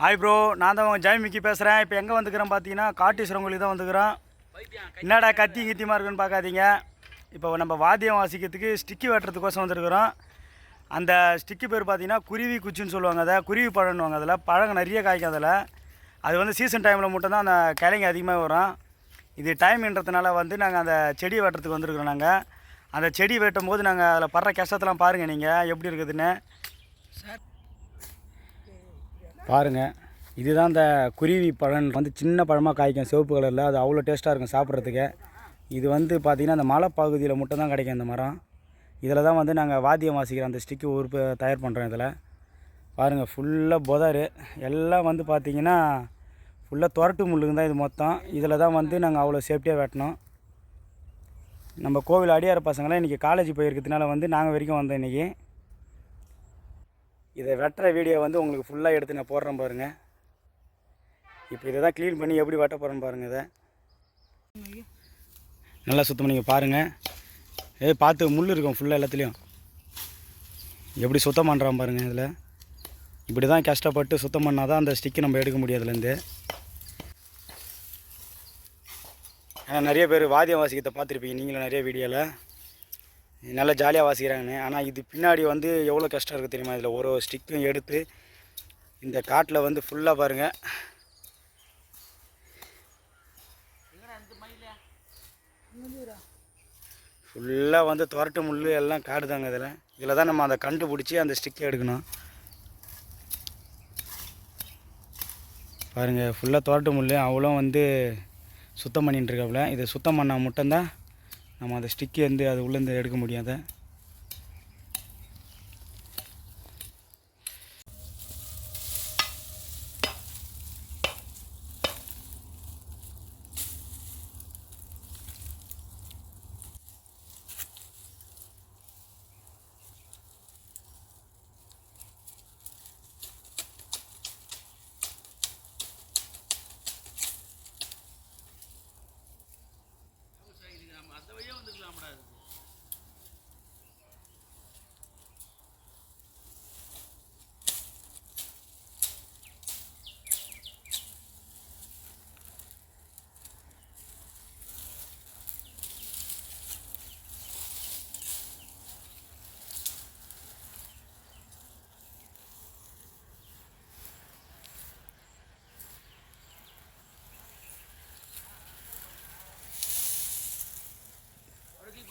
Hi bro நான் தான் உங்கள் மிக்கி பேசுகிறேன் இப்போ எங்கே வந்துக்கிறேன் பார்த்தீங்கன்னா காட்டீஸ்வரம் தான் வந்துக்கிறோம். என்னடா கத்தி கித்தியமாக இருக்குன்னு பார்க்காதீங்க. இப்போ நம்ம வாத்தியம் வாசிக்கிறதுக்கு ஸ்டிக்கி வெட்டுறதுக்கோசம் வந்துருக்குறோம். அந்த ஸ்டிக்கி பேர் பார்த்தீங்கன்னா குருவி குச்சின்னு சொல்லுவாங்க அதை. குருவி பழம்னுவாங்க அதில். பழங்கள் நிறைய காய்க்கும் அதில். அது வந்து சீசன் டைமில் மட்டும்தான் அந்த கிளைங்க அதிகமாக வரும். இது டைம்ன்றதுனால வந்து நாங்கள் அந்த செடி வெட்டுறதுக்கு வந்துருக்குறோம் நாங்கள் அந்த செடி வெட்டும் போது நாங்கள் அதில் படுற கஷ்டத்தெல்லாம் பாருங்கள் நீங்கள் எப்படி இருக்குதுன்னு. பாருங்கள் இதுதான் இந்த குருவி பழம். வந்து சின்ன பழமாக காய்க்கும் சிவப்பு கலரில். அது அவ்வளோ டேஸ்ட்டாக இருக்கும் சாப்பிட்றதுக்கு. இது வந்து பார்த்திங்கன்னா அந்த மலைப்பகுதியில் மட்டும் தான் கிடைக்கும் இந்த மரம். இதில் தான் வந்து நாங்கள் வாத்தியம் வாசிக்கிறோம் அந்த ஸ்டிக்கு உறுப்பு தயார் பண்ணுறோம் இதில். பாருங்கள் ஃபுல்லாக புதர். எல்லாம் வந்து பார்த்திங்கன்னா ஃபுல்லாக துரட்டு முள்ளுங்க தான் இது மொத்தம். இதில் தான் வந்து நாங்கள் அவ்வளோ சேஃப்டியாக வெட்டினோம் நம்ம கோவில் அடியார பசங்களாம் இன்றைக்கி காலேஜ் போயிருக்கிறதுனால வந்து நாங்கள் வரைக்கும் வந்தோம் இன்றைக்கி இதை வெட்டுற வீடியோ வந்து உங்களுக்கு ஃபுல்லாக எடுத்து நான் போடுறேன் பாருங்கள் இப்போ இதை தான் க்ளீன் பண்ணி எப்படி வெட்ட போகிறேன்னு பாருங்கள் இதை. நல்லா சுத்தம் பண்ணிங்க பாருங்கள் ஏ பார்த்து முள் இருக்கும் ஃபுல்லாக எல்லாத்துலேயும். எப்படி சுத்தம் பண்ணுறான் பாருங்கள் இதில். இப்படி தான் கஷ்டப்பட்டு சுத்தம் பண்ணால் தான் அந்த ஸ்டிக்கு நம்ம எடுக்க முடியாதுலேருந்து ஏன்னா நிறைய பேர் வாத்தியம் வாசிக்கத்தை பார்த்துருப்பீங்க. நீங்களும் நிறைய வீடியோவில் நல்லா ஜாலியாக வாசிக்கிறாங்கன்னு. ஆனால் இது பின்னாடி வந்து எவ்வளோ கஷ்டம் இருக்குது தெரியுமா? இதில் ஒரு ஒரு ஸ்டிக்கும் எடுத்து இந்த காட்டில் வந்து ஃபுல்லாக பாருங்கள் ஃபுல்லாக வந்து துரட்டு முள் எல்லாம் காடுதாங்க இதில். இதில் தான் நம்ம அதை கண்டுபிடிச்சி அந்த ஸ்டிக்கை எடுக்கணும். பாருங்கள் ஃபுல்லாக துரட்டு முள் அவ்வளோ வந்து சுத்தம் பண்ணிட்டுருக்காப்புல இதை சுத்தம் பண்ணால் மட்டும்தான் நம்ம அந்த ஸ்டிக்கு வந்து அது உள்ளேருந்து எடுக்க முடியாத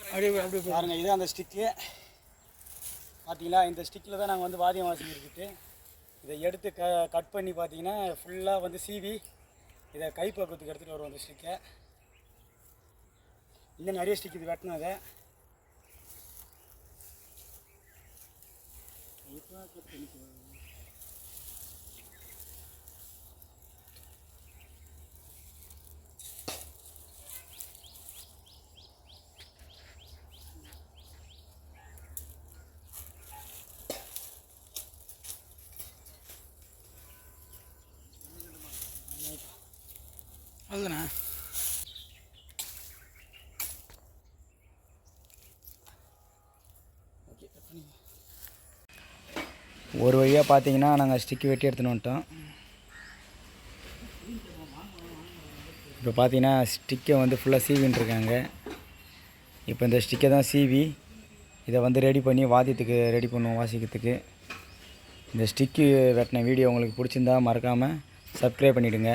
அப்படியே அப்படியே பாருங்க இது அந்த ஸ்டிக்கு பார்த்தீங்களா இந்த ஸ்டிக்கில் தான் நாங்கள் வந்து வாத்தியம் வாசிக்கிட்டு இதை எடுத்து க கட் பண்ணி பார்த்தீங்கன்னா ஃபுல்லாக வந்து சீவி இதை கை பக்குவத்துக்கு எடுத்துகிட்டு வருவோம் அந்த ஸ்டிக்கை இன்னும் நிறைய ஸ்டிக் இது வெட்டணும் அதை. அதுதானே ஒரு வழியாக பார்த்தீங்கன்னா நாங்கள் ஸ்டிக்கு வெட்டி எடுத்துன்னு வந்துட்டோம். இப்போ பார்த்தீங்கன்னா ஸ்டிக்கை வந்து ஃபுல்லாக சீவின்னு இருக்காங்க. இப்போ இந்த ஸ்டிக்கை தான் சீவி இதை வந்து ரெடி பண்ணி வாத்தியத்துக்கு ரெடி பண்ணுவோம் வாசிக்கிறதுக்கு. இந்த ஸ்டிக்கு வெட்டின வீடியோ உங்களுக்கு பிடிச்சிருந்தா மறக்காமல் சப்ஸ்கிரைப் பண்ணிவிடுங்க